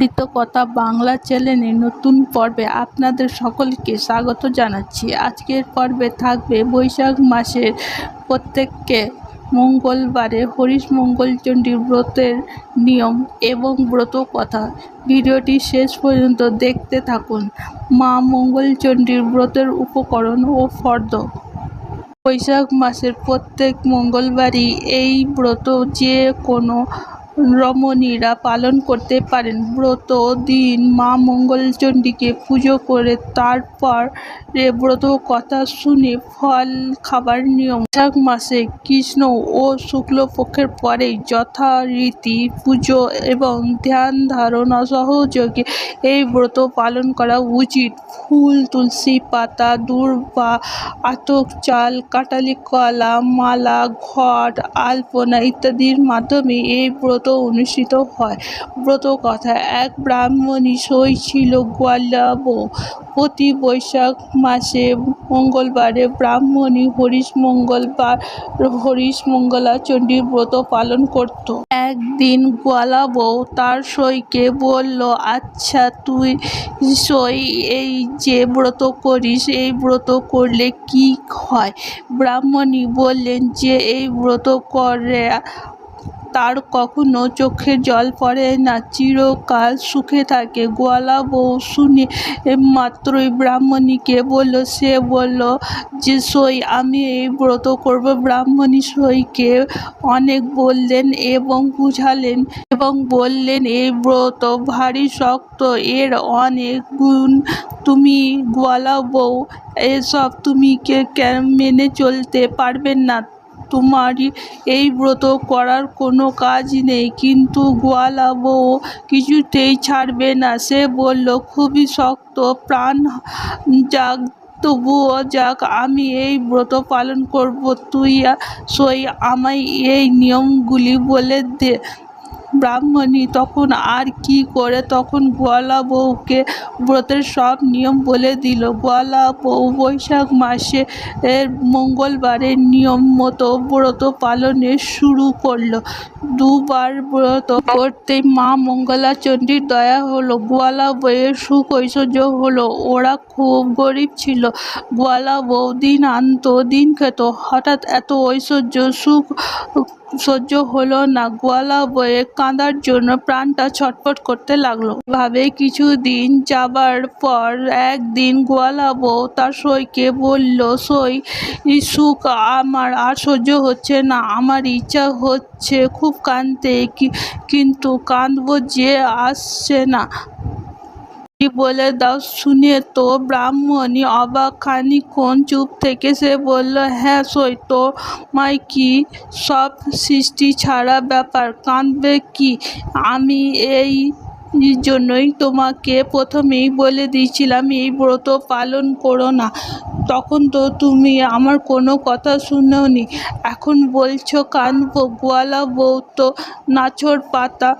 প্রকৃত কথা বাংলা চ্যানেলের নতুন পর্বে আপনাদের সকলকে স্বাগত জানাচ্ছি। আজকের পর্বে থাকবে বৈশাখ মাসের প্রত্যেককে মঙ্গলবারে হরিশ মঙ্গলচণ্ডীর ব্রতের নিয়ম এবং ব্রত কথা। ভিডিওটি শেষ পর্যন্ত দেখতে থাকুন। মা মঙ্গলচণ্ডীর ব্রতের উপকরণ ও ফর্দ। বৈশাখ মাসের প্রত্যেক মঙ্গলবারই এই ব্রত যে কোনো রমণীরা পালন করতে পারেন। ব্রত দিন মা মঙ্গলচণ্ডীকে পুজো করে তারপর ব্রত কথা শুনে ফল, খাবার নিয়ম। বৈশাখ মাসে কৃষ্ণ ও শুক্লপক্ষের পরেই যথারীতি পুজো এবং ধ্যান ধারণা সহযোগে এই ব্রত পালন করা উচিত। ফুল, তুলসী পাতা, দূর্বা, আতক চাল কাটালি কলা, মালা, ঘট, আলপনা ইত্যাদির মাধ্যমে এই ব্রত অনুষ্ঠিত হয়। ব্রত কথা, এক ব্রাহ্মণী সই ছিল গোয়ালাবো প্রতি বৈশাখ মাসে মঙ্গলবারে ব্রাহ্মণী হরিশ মঙ্গলবার, হরিশ মঙ্গলা চণ্ডীর ব্রত পালন করত। একদিন গোয়ালা তার সইকে বলল আচ্ছা তুই সই এই যে ব্রত করিস, এই ব্রত করলে কি হয়? ব্রাহ্মণী বললেন যে, এই ব্রত করে তার কখনো চোখের জল পড়ে না, চিরকাল সুখে থাকে। গোয়ালা বউ শুনে মাত্রই ব্রাহ্মণীকে বলল, সে বলল যে, সই, আমি এই ব্রত করব। ব্রাহ্মণী সইকে অনেক বললেন এবং বুঝালেন এবং বললেন, এই ব্রত ভারী শক্ত, এর অনেক গুণ। তুমি গোয়ালা বউ, এসব তুমি কে মেনে চলতে পারবেন না। তোমারই এই ব্রত করার কোনো কাজ নেই। কিন্তু গোয়ালা বউ কিছুতেই ছাড়বে না। সে বলল, খুবই শক্ত প্রাণ। যাক, তবুও যাক, আমি এই ব্রত পালন করব। তুই সই আমায় এই নিয়মগুলি বলে দে। ব্রাহ্মণী তখন আর কি করে? তখন গোয়ালা বউকে ব্রতের সব নিয়ম বলে দিল। গোয়ালা বউ বৈশাখ মাসে এর মঙ্গলবারের নিয়ম মতো ব্রত পালনে শুরু করল। দুবার ব্রত করতেই মা মঙ্গলা চণ্ডীর দয়া হলো। গোয়ালা বউয়ের সুখ ঐশ্বর্য হলো, ওরা খুব গরিব ছিল। গোয়ালা বউ দিন আনতো দিন খেত। হঠাৎ এত ঐশ্বর্য সুখ সহ্য হলো না। গোয়ালা বয়ে কাঁদার জন্য প্রাণটা ছটফট করতে লাগল। ভাবে কিছুদিন যাবার পর একদিন গোয়ালা বউ তার সইকে বলল, সই, সুখ আমার আর সহ্য হচ্ছে না। আমার ইচ্ছা হচ্ছে খুব কাঁদতে কিন্তু কাঁদবো যে আসছে না। বলে দাও, শুনে তো ব্রাহ্মণী অবাক। খানিক্ষণ চুপ থেকে সে বলল হ্যাঁ সই তোমায় কি সব সৃষ্টি ছাড়া ব্যাপার, কাঁদবে কি? আমি এই জন্যই তোমাকে প্রথমেই বলে দিয়েছিলাম, এই ব্রত পালন করো না। তখন তো তুমি আমার কোনো কথা শুনোনি। এখন বলছো, কাঁদবো, গোয়ালা বউ তো নাছোড় পাতা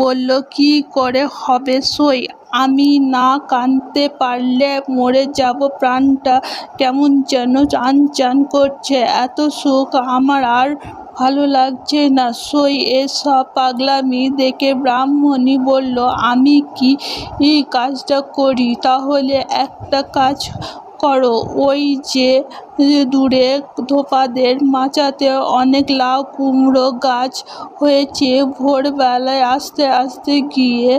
বলল, কি করে হবে সই? আমি না কাঁদতে পারলে মরে যাব প্রাণটা। কেমন যেন চান চান করছে। এত সুখ আমার আর ভালো লাগছে না। সই এসব পাগলামি দেখে ব্রাহ্মণী বলল, আমি কি কাজটা করি? তাহলে একটা কাজ করো। ওই যে দূরে ধোপাদের মাচাতে অনেক লাউ, কুমড়ো গাছ হয়েছে। ভোরবেলায় আস্তে আস্তে গিয়ে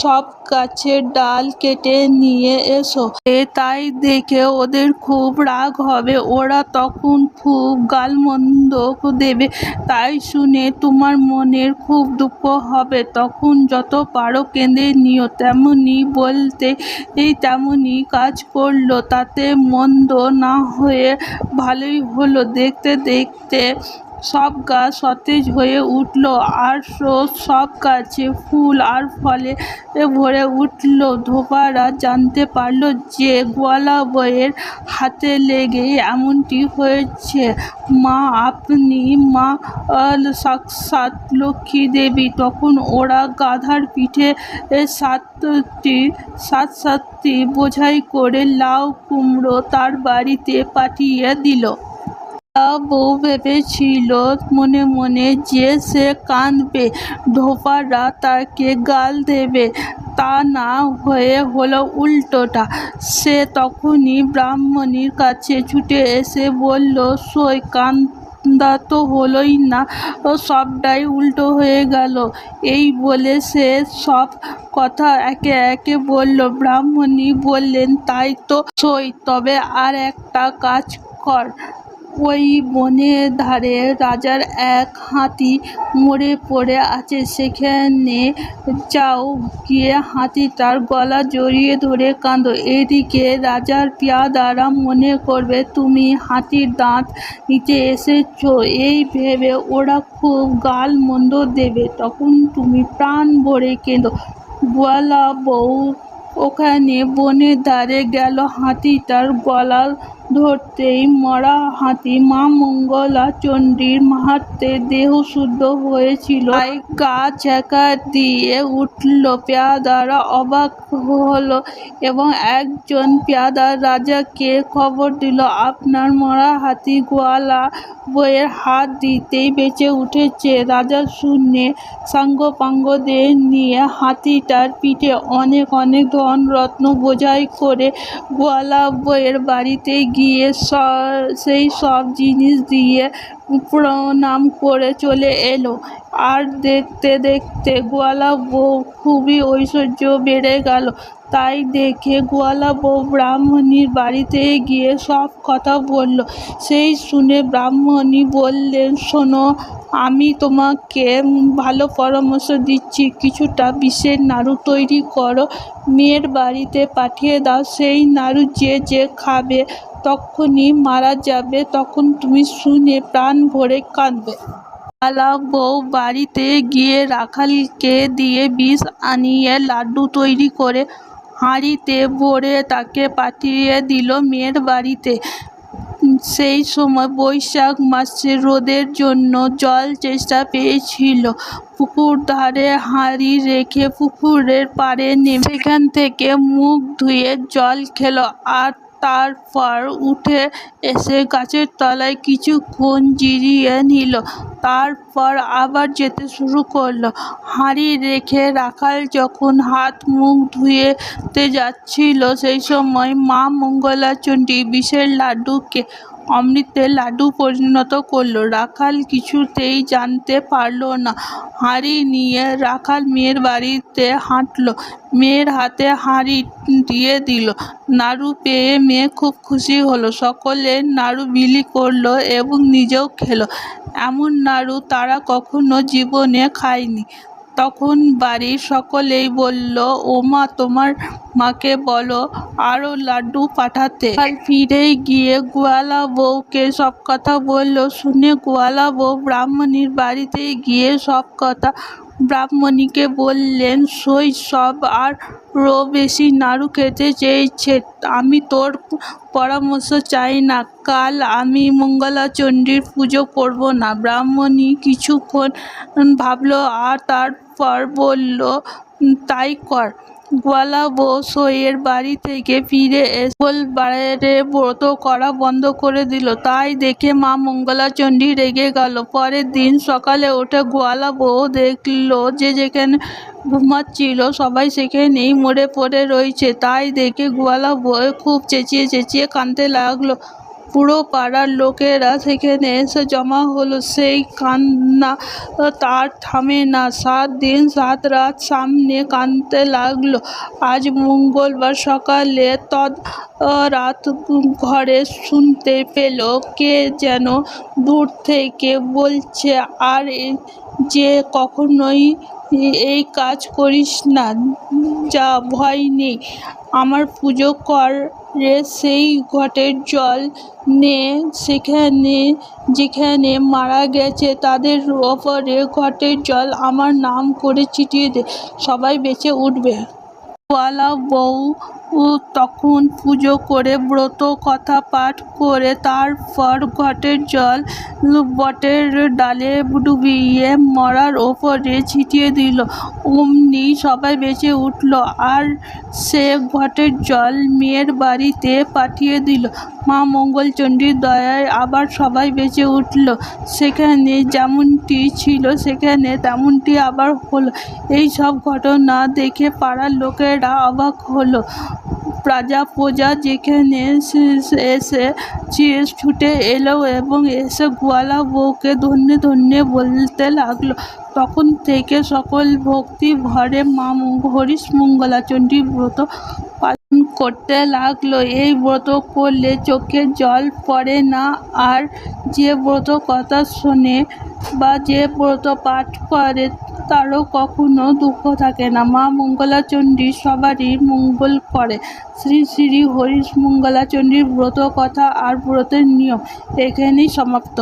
সব গাছের ডাল কেটে নিয়ে এসো। এ তাই দেখে ওদের খুব রাগ হবে। ওরা তখন খুব গালমন্দ দেবে। তাই শুনে তোমার মনের খুব দুঃখ হবে। তখন যত পারো কেঁদে নিও। তেমনি বলতে, এই তেমনি কাজ করল। তাতে মন্দ না হয়ে ভালোই হলো। দেখতে দেখতে সব গাছ সতেজ হয়ে উঠল আর সব গাছে ফুল আর ফলে ভরে উঠল। ধোপারা জানতে পারল যে গোয়ালা বইয়ের হাতে লেগে এমনটি হয়েছে। মা আপনি মা সাক্ষাৎ লক্ষ্মী দেবী, তখন ওরা গাধার পিঠে সাতটি সাত সাতটি বোঝাই করে লাউ কুমড়ো তার বাড়িতে পাঠিয়ে দিল। বউ ভেবেছিল, মনে মনে যে সে কাঁদবে, ধোপারা তাকে গাল দেবে। তা না হয়ে হলো উল্টোটা। সে তখনই ব্রাহ্মণীর কাছে ছুটে এসে বলল, সই, কান্দা তো হলোই না ও সবটাই উল্টো হয়ে গেল। এই বলে সে সব কথা একে একে বলল। ব্রাহ্মণী বললেন, তাই তো সই, তবে আর একটা কাজ কর। ওই বনের ধারে রাজার এক হাতি মরে পড়ে আছে। সেখানে যাও, গিয়ে হাতিটার গলা জড়িয়ে ধরে কাঁদো। এদিকে রাজার পেয়াদারা মনে করবে, তুমি হাতির দাঁত নিতে এসেছ। এই ভেবে ওরা খুব গাল মন্দ দেবে। তখন তুমি প্রাণ ভরে কেঁদো। গোয়ালা বউ, ওখানে বনের ধারে গেল হাতিটার গলা ধরতেই মরা হাতি মা মঙ্গলা চণ্ডীর মাহাত্মে দেহ শুদ্ধ হয়েছিল। তাই গা ছ্যাঁকা দিয়ে উঠল, পেয়াদারা অবাক হলো এবং একজন পেয়াদার রাজাকে খবর দিল, আপনার মরা হাতি গোয়ালা বইয়ের হাত দিতেই বেঁচে উঠেছে। রাজা শুনে সাঙ্গপাঙ্গদের নিয়ে হাতিটার পিঠে অনেক অনেক ধন রত্ন বোঝাই করে গোয়ালা বইয়ের বাড়িতে গিয়ে স- সেই সব জিনিস দিয়ে প্রণাম করে চলে এলো। আর দেখতে দেখতে গোয়ালা বউ খুবই ঐশ্বর্য বেড়ে গেল। তাই দেখে গোয়ালা বউ ব্রাহ্মণীর বাড়িতে গিয়ে সব কথা বলল। সেই শুনে ব্রাহ্মণী বললেন, শোনো, আমি তোমাকে ভালো পরামর্শ দিচ্ছি। কিছুটা বিষের নাড়ু তৈরি করো। মেয়ের বাড়িতে পাঠিয়ে দাও। সেই নাড়ু যে যে খাবে তখনই মারা যাবে, তখন তুমি শুনে প্রাণ ভরে কাঁদবে। পালা বউ বাড়িতে গিয়ে রাখালকে দিয়ে বিষ আনিয়ে লাড্ডু তৈরি করে হাঁড়িতে ভরে তাকে পাঠিয়ে দিল মেয়ের বাড়িতে। সেই সময় বৈশাখ মাসে রোদের জন্য জল চেষ্টা পেয়েছিল। পুকুর ধারে হাঁড়ি রেখে পুকুরের পাড়ে নেমে সেখান থেকে মুখ ধুয়ে জল খেলো। আর তারপর উঠে এসে গাছের তলায় কিছুক্ষণ জিরিয়ে নিল। তারপর আবার যেতে শুরু করল। হাঁড়ি রেখে রাখাল যখন হাত মুখ ধুয়েতে যাচ্ছিল, সেই সময় মা মঙ্গলাচণ্ডী বিষের লাড্ডুকে অমৃতের লাড্ডু পরিণত করল। রাখাল কিছুতেই জানতে পারল না। হাঁড়ি নিয়ে রাখাল মেয়ের বাড়িতে হাঁটলো। মেয়ের হাতে হাঁড়ি দিয়ে দিল। নাড়ু পেয়ে মেয়ে খুব খুশি হলো। সকলে নাড়ু বিলি করল এবং নিজেও খেলো। এমন নাড়ু তারা কখনো জীবনে খায়নি। তখন বাড়ির সকলেই বলল, ওমা, তোমার মাকে বলো আরও লাড্ডু পাঠাতে। কাল ফিরে গিয়ে গোয়ালা বউকে সব কথা বলল। শুনে গোয়ালা বউ ব্রাহ্মণীর বাড়িতে গিয়ে সব কথা ব্রাহ্মণীকে বললেন, সই সব আর রো বেশি নাড়ু খেতে চেয়েছে। আমি তোর পরামর্শ চাই না। কাল আমি মঙ্গলা চণ্ডীর পুজো করব না। ব্রাহ্মণী কিছুক্ষণ ভাবলো, আর তারপর বলল, তাই কর। গোয়ালা বউ সইয়ের বাড়ি থেকে ফিরে এসে মঙ্গলবারে ব্রত করা বন্ধ করে দিল। তাই দেখে মা মঙ্গলা চণ্ডী রেগে গেল। পরের দিন সকালে ওঠে গোয়ালা বউ দেখল যে যেখানে ঘুমাচ্ছিল, সবাই সেখানেই মরে পড়ে রয়েছে। তাই দেখে গোয়ালা বউ খুব চেঁচিয়ে চেঁচিয়ে কাঁদতে লাগল। পুরো পাড়ার লোকেরা সেখানে এসে জমা হলো। সেই কান্না তার থামে না। সাত দিন, সাত রাত সামনে কাঁদতে লাগল। আজ মঙ্গলবার সকালে তদ রাত ঘরে শুনতে পেল, কে যেন দূর থেকে বলছে, আর যে কখনোই এই কাজ করিস না, যা ভয় নেই। আমার পুজো কর রে সেই ঘটের জল নে, সেখানে যেখানে মারা গেছে তাদের ওপরে ঘটের জল আমার নাম করে ছিটিয়ে দে, সবাই বেঁচে উঠবে। গোয়ালা বউ তখন পুজো করে ব্রত কথা পাঠ করে তারপর ঘটের জল বটের ডালে ডুবিয়ে মরার ওপরে ছিটিয়ে দিল। অমনি সবাই বেঁচে উঠল আর সে ঘটের জল মেয়ের বাড়িতে পাঠিয়ে দিল। মা মঙ্গলচণ্ডীর দয়ায় আবার সবাই বেঁচে উঠল। সেখানে যেমনটি ছিল সেখানে তেমনটি আবার হলো। এই সব ঘটনা দেখে পাড়ার লোকেরা অবাক হলো। প্রজা প্রজা যেখানে এসে- চেয়ে ছুটে এলো এবং এসে গোয়ালা বউকে ধন্যে ধন্যে বলতে লাগল। তখন থেকে সকল ভক্তি ভরে মা হরিশ মঙ্গলাচণ্ডী ব্রত করতে লাগল। এই ব্রত করলে চোখে জল পড়ে না আর যে ব্রত কথা শোনে বা যে ব্রত পাঠ করে তারও কখনো দুঃখ থাকে না। মা মঙ্গলাচণ্ডী সবারই মঙ্গল করে। শ্রী শ্রী হরিশ মঙ্গলাচণ্ডীর ব্রত কথা আর ব্রতের নিয়ম এখানেই সমাপ্ত।